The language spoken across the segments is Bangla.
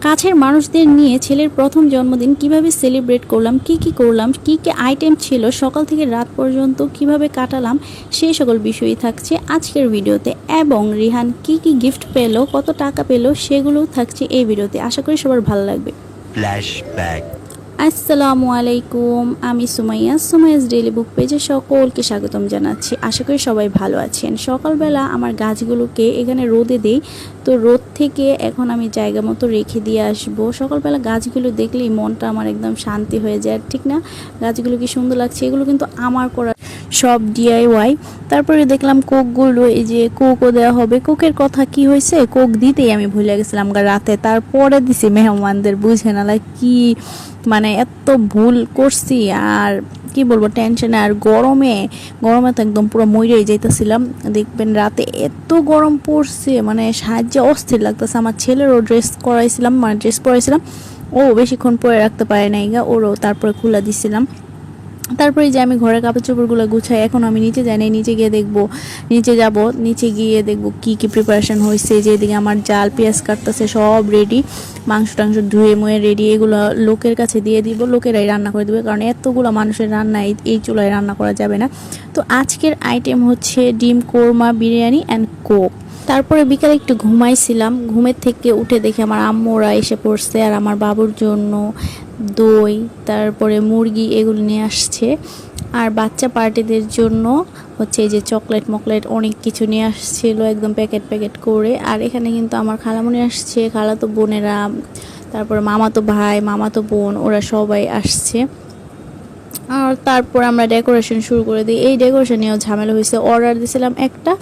কাছের মানুষদের নিয়ে ছেলের প্রথম জন্মদিন কীভাবে সেলিব্রেট করলাম, কি কি করলাম, কি কি আইটেম ছিল, সকাল থেকে রাত পর্যন্ত কীভাবে কাটালাম, সেই সকল বিষয়ই থাকছে আজকের ভিডিওতে। এবং রিহান কি কি গিফট পেল, কত টাকা পেল, সেগুলোও থাকছে এই ভিডিওতে। আশা করি সবার ভালো লাগবে। Flashback. আসসালামু আলাইকুম, আমি সুমাইয়া সুমাইয়াস ডেইলি বুক পেজে সকলকে স্বাগতম জানাচ্ছি। আশা করি সবাই ভালো আছেন। সকালবেলা আমার গাছগুলোকে এখানে রোদে দেই। তো রোদ থেকে এখন আমি জায়গা মতো রেখে দিয়ে আসব। সকালবেলা গাছগুলো দেখলেই মনটা আমার একদম শান্তি হয়ে যায়। ঠিক না? গাছগুলো কি সুন্দর লাগছে? এগুলো কিন্তু আমার করা সব ডিআইওয়াই তারপরে দেখলাম কোকগুলো, এই যে কোকও দেওয়া হবে। কোকের কথা কি হয়েছে? কোক দিতেই আমি ভুলে গেছিলাম রাতে। তারপরে দিছি মেহমানদের, বুঝে না, like কি মানে এত ভুল করছি। আর কি বলব টেনশনে আর গরমে গরমে তো একদম পুরো মইরেই যাইতেছিলাম। দেখবেন রাতে এত গরম পড়ছে মানে সাহায্যে অস্থির লাগতেছে। আমার ছেলেরও ড্রেস করাইছিলাম মানে ড্রেস পরাইছিলাম। ও বেশিক্ষণ পরে রাখতে পারে নাই গা, ওরও তারপরে খুলে দিছিলাম। তারপরে যে আমি ঘরের কাপড় চোপড়গুলো গুছাই, এখন আমি নিচে যাই নাই, নিচে গিয়ে দেখব, নিচে যাব, নিচে গিয়ে দেখব কি কি প্রিপারেশান হয়েছে যেদিকে আমার জাল, পেঁয়াজ কাটতেছে, সব রেডি মাংস টাংস ধুয়ে মুয়ে রেডি এগুলো লোকের কাছে দিয়ে দিব, লোকেরাই রান্না করে দেবে, কারণ এতগুলো মানুষের রান্না এই চুলায় রান্না করা যাবে না। তো আজকের আইটেম হচ্ছে ডিম, কোরমা, বিরিয়ানি অ্যান্ড কোক তারপরে বিকালে একটু ঘুমাইছিলাম। ঘুমের থেকে উঠে দেখে আমার আম্মুরা এসে পড়ছে আর আমার বাবুর জন্য দই, তারপরে মুরগি এগুলো নিয়ে আসছে। আর বাচ্চা পার্টিদের জন্য হচ্ছে এই যে চকলেট মকলেট অনেক কিছু নিয়ে আসছিল, একদম প্যাকেট প্যাকেট করে। আর এখানে কিন্তু আমার খালামণি আসছে, খালাতো বোনেরা, তারপরে মামাতো ভাই, মামাতো বোন, ওরা সবাই আসছে। আর তারপর আমরা ডেকোরেশন শুরু করে দিই। এই ডেকোরেশন নিয়েও ঝামেলা হয়েছে অর্ডার দিয়েছিলাম একটা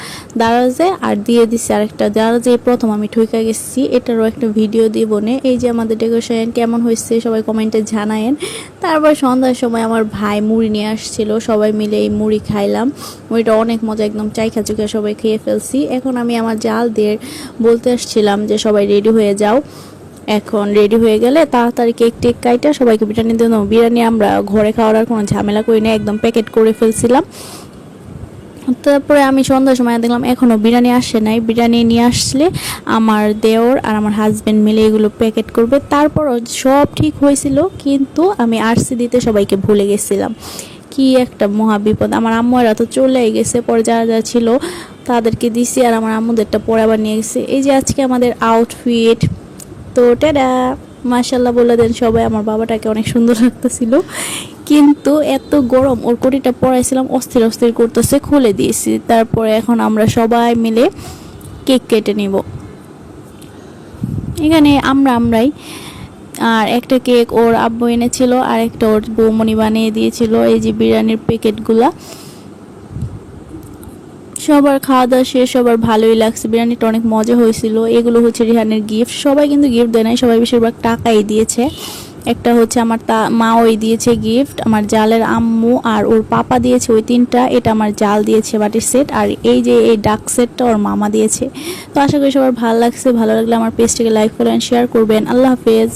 দারাজে আর দিয়ে দিছি আরেকটা। দারাজে প্রথম আমি ঠুকা গেছি। এটারও একটা ভিডিও দিব নে। এই যে আমাদের ডেকোরেশন কেমন হয়েছে সবাই কমেন্টে জানায়েন। তারপর সন্ধ্যার সময় আমার ভাই মুড়ি নিয়ে আসছিল। সবাই মিলে এই মুড়ি খাইলাম। মুড়িটা অনেক মজা, একদম চাইখা চুখা সবাই খেয়ে ফেলছি। এখন আমি আমার জাল দিয়ে বলতে আসছিলাম যে সবাই রেডি হয়ে যাও। এখন রেডি হয়ে গেলে তাড়াতাড়ি কেক টেক কাইটা, সবাইকে বিরিয়ানি দেবো বিরিয়ানি আমরা ঘরে খাওয়ার আর কোনো ঝামেলা করি না একদম প্যাকেট করে ফেলছিলাম। তারপরে আমি সন্ধ্যার সময় দেখলাম এখনও বিরিয়ানি আসে নাই। বিরিয়ানি নিয়ে আসলে আমার দেওর আর আমার হাজব্যান্ড মিলে এগুলো প্যাকেট করবে। তারপরও সব ঠিক হয়েছিল, কিন্তু আমি আরসি দিতে সবাইকে ভুলে গেছিলাম। কি একটা মহা বিপদ। আমার আম্মুরা তো চলেই গেছে, পরে যারা যারা ছিল তাদেরকে দিছি আর আমার আম্মুদেরটা পরে আবার নিয়ে গেছে। এই যে আজকে আমাদের আউটফিট তো টেডা মাশাল্লাহ বলে দেন সবাই আমার বাবাটাকে অনেক সুন্দর লাগতেছিল। কিন্তু এত গরম, ওর কোটিটা পরাইছিলাম, অস্থির অস্থির করতেছে, খুলে দিয়েছি। তারপরে এখন আমরা সবাই মিলে কেক কেটে নিব। এখানে আমরা আমরাই। আর একটা কেক ওর আব্বু এনেছিল আর একটা ওর বৌমনি বানিয়ে দিয়েছিল, এই যে বিরিয়ানির প্যাকেটগুলা। সবার খাওয়া দাওয়া শেষ, সবার ভালোই লাগছে। বিরিয়ানিটা অনেক মজা হয়েছিল। এগুলো হচ্ছে রিহানের গিফট সবাই কিন্তু গিফট দেয় নাই, সবাই বেশিরভাগ টাকাই দিয়েছে। একটা হচ্ছে আমার তা মা ওই দিয়েছে গিফট আমার জালের আম্মু আর ওর পাপা দিয়েছে ওই তিনটা। এটা আমার জাল দিয়েছে বাটির সেট আর এই যে এই ডাক সেটটা ওর মামা দিয়েছে। তো আশা করি সবার ভালো লাগছে। ভালো লাগলে আমার পেজটাকে লাইক করেন শেয়ার করবেন। আল্লাহ হাফেজ।